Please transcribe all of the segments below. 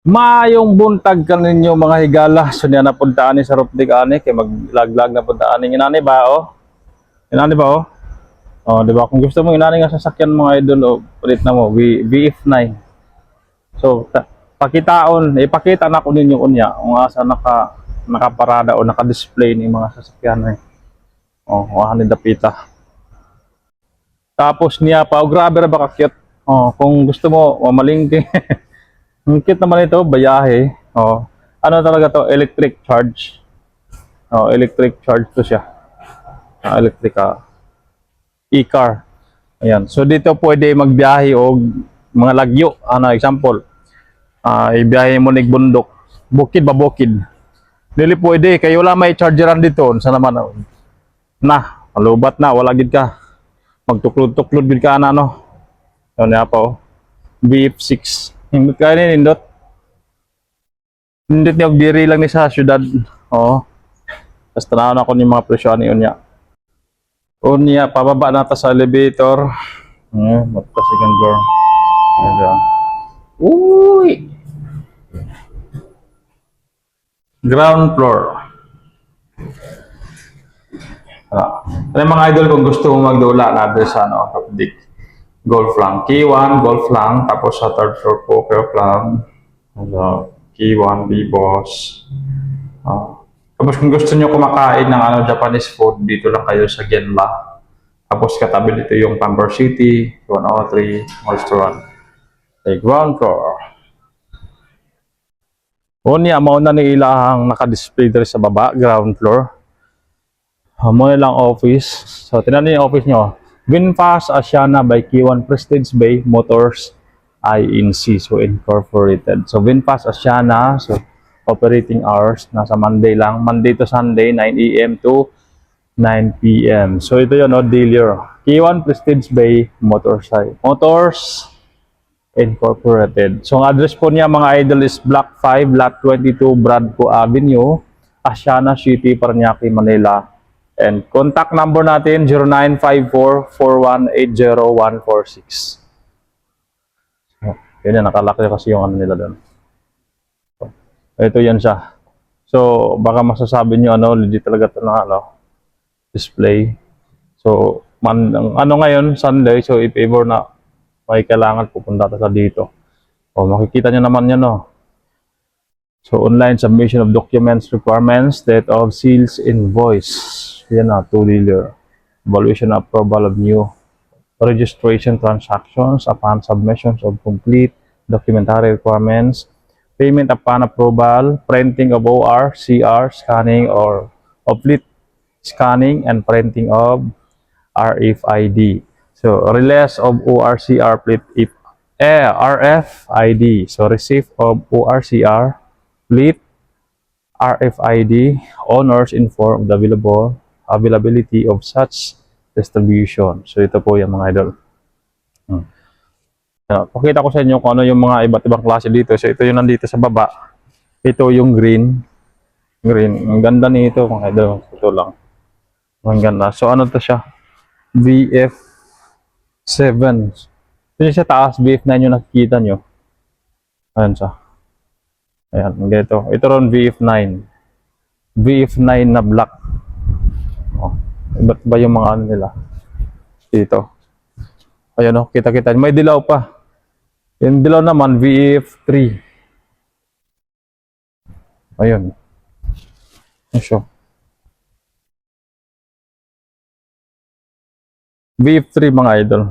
Maayong buntag ka ninyo mga higala. So niya napuntaan ni sa Rupdig ani kay maglaglag na puntaan ni inani ba oh? Inani ba oh? Oh, di ba? Kung gusto mo inani nga sasakyan mga idol oh, palit na mo V VF9. So ta- pakitaon, ipakita na ko ninyo unya kung asa naka nakaparada o naka-display ni mga sasakyan eh. Oh, wahan ni dapita. Tapos niya pa, oh, grabe ra ba ka-cute. Oh, kung gusto mo, mamalingki. Ang cute naman ito, bayahe. Oh. Ano talaga to? Electric charge. Oh, electric charge to siya. Ah, electric ah. E-car. Ayan. So dito pwede magbiyahe o mga lagyo. Ano, example. Ah, ibiyahe mo nig bundok. Bukid ba bukid? Dili pwede kayo wala may chargeran dito. Sa naman oh. na, malubat na, wala gid ka. Magtuklod-tuklod gid ka na no. Ano niya pa oh. BF6. Hindot ka ni nindot. Nindot niya diri lang ni sa syudad. Oo. Tapos tanaw na ko ni mga presyo ni unya. Unya, pababa na ta sa elevator. Hmm, mata second floor. Ayan. Uy! Ground floor. Ah, ano mga idol kung gusto mo magdula na sa ano, Kapdik. Golf lang. Key 1, golf lang. Tapos sa third floor, poker club. Ano, key 1, B-boss. Ah. Tapos kung gusto nyo kumakain ng ano, Japanese food, dito lang kayo sa Genla. Tapos katabi dito yung Pamper City, 103 restaurant. Okay, ground floor. O niya, mauna ni ilahang naka-display dito sa baba, ground floor. Amo lang office. So, tinan niyo yung office nyo. Winfast Asiana by K1 Prestige Bay Motors INC. So, incorporated. So, Winfast Asiana. So, operating hours. Nasa Monday lang. Monday to Sunday, 9 a.m. to 9 p.m. So, ito yun, no, dealer. K1 Prestige Bay Motors. Motors Incorporated. So, ang address po niya mga idol is Block 5, Lot 22, Bradco Avenue, Asiana City, Paranaque, Manila. And contact number natin 0954-4180-146. Oh, yun yan, nakalaki kasi yung ano nila doon. So, ito yan siya. So, baka masasabi nyo, ano, legit talaga ito na, ano, display. So, man, ano ngayon, Sunday, so if ever na may kailangan, pupunta ka dito. O, makikita nyo naman yan, no. So, online submission of documents, requirements, date of sales, invoice. Yan na, two-dealer. Evaluation approval of new registration transactions upon submissions of complete documentary requirements, payment upon approval, printing of OR, CR, scanning or complete scanning and printing of RFID. So, release of ORCR plate if eh, RFID. So, receipt of ORCR plate RFID owners inform the available availability of such distribution. So ito po yung mga idol. Hmm. Uh, pakita ko sa inyo kung ano yung mga iba't ibang klase dito. So ito yung nandito sa baba. Ito yung green. Green. Ang ganda nito mga idol. Ito lang. Ang ganda. So ano to siya? VF7. Ito yung sa taas. VF9 yung nakikita nyo. Ayan siya. Ayan, ganito. Ito ron VF9. VF9 na black. Oh, iba't ba yung mga ano nila? Dito. Ayan o, kita-kita. May dilaw pa. Yung dilaw naman, VF3. Ayun. Ayun siya. VF3 mga idol.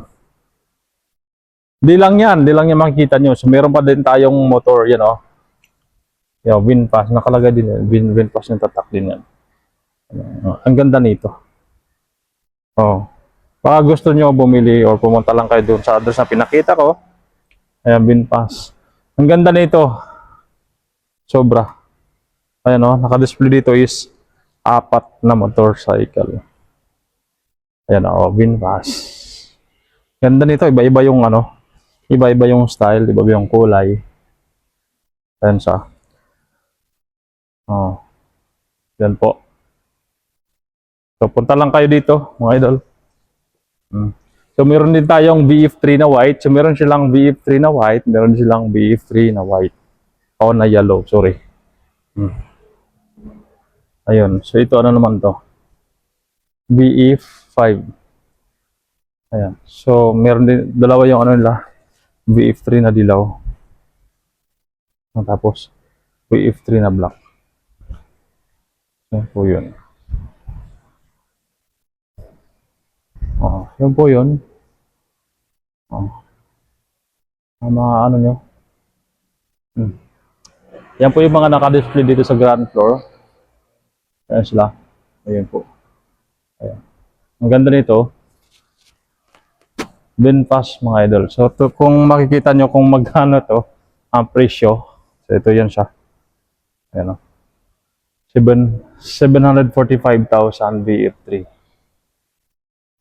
Di lang yan, di lang yan makikita nyo. So, meron pa din tayong motor, yan o. Yung WinPass, nakalagay din yan. Win, WinPass yung tatak din yan. Uh, ang ganda nito. Oh. Baka gusto nyo bumili or pumunta lang kayo doon sa address na pinakita ko. Ayan, WinPass. Ang ganda nito. Sobra. Ayan o, naka-display dito is apat na motorcycle. Ayan o, WinPass. Ganda nito, iba-iba yung ano, iba-iba yung style, iba-iba yung kulay. Ayan siya. Oh. Yan po. So, punta lang kayo dito, mga idol. Mm. So, meron din tayong VF3 na white. So, meron silang VF3 na white, meron silang VF3 na white. Oh, na yellow, sorry. Hmm. Ayun. So, ito ano naman to? BE5. Ayan. So, meron din, dalawa yung ano nila. BF3 na dilaw. Tapos, BF3 na black. Yan po yun. Oh, yun po yun. Oh. Ang mga ano nyo. Hmm. Yan po yung mga naka-display dito sa ground floor. Ayan sila. Ayan po. Ayan. Ang ganda nito. Binpass mga idol. So to, kung makikita nyo kung magkano to ang presyo. So ito yan siya. Ayan o. 7, 745,000 VF3.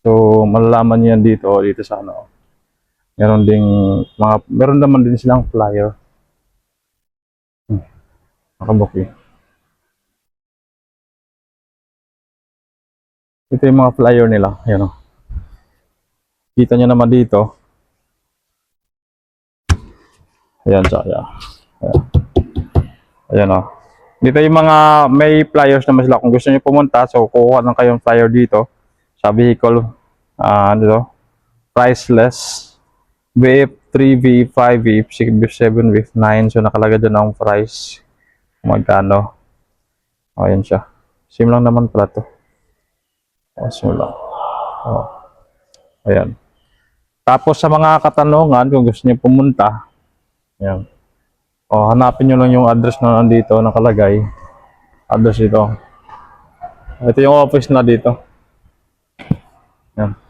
So malalaman nyo yan dito dito sa ano. Meron ding mga meron naman din silang flyer. Hmm. Nakabook eh. Ito yung mga flyer nila. Ayan o. Kita nyo naman dito. Ayan siya. Ayan. Ayan. Ayan o. Dito yung mga may flyers naman sila. Kung gusto nyo pumunta, so kukuha lang kayong flyer dito sa vehicle. Ah, ano to? Priceless. VF3, VF5, VF6, VF7, VF9. So nakalagay doon ang price. Magkano. O, ayan siya. Same lang naman pala to. O, same lang. O. Ayan. Tapos sa mga katanungan, kung gusto niyo pumunta, ayan. O, hanapin niyo lang yung address na nandito, nakalagay. Address ito. Ito yung office na dito. Ayan.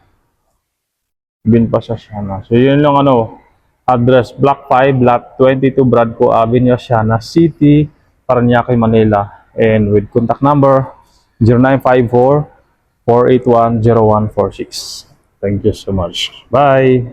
Bin pa sa Siana. So, yun lang ano, address, Block 5, Lot 22, Bradco Avenue, Siana City, Paranaque, Manila. And with contact number, 0954 481-0146. Thank you so much. Bye!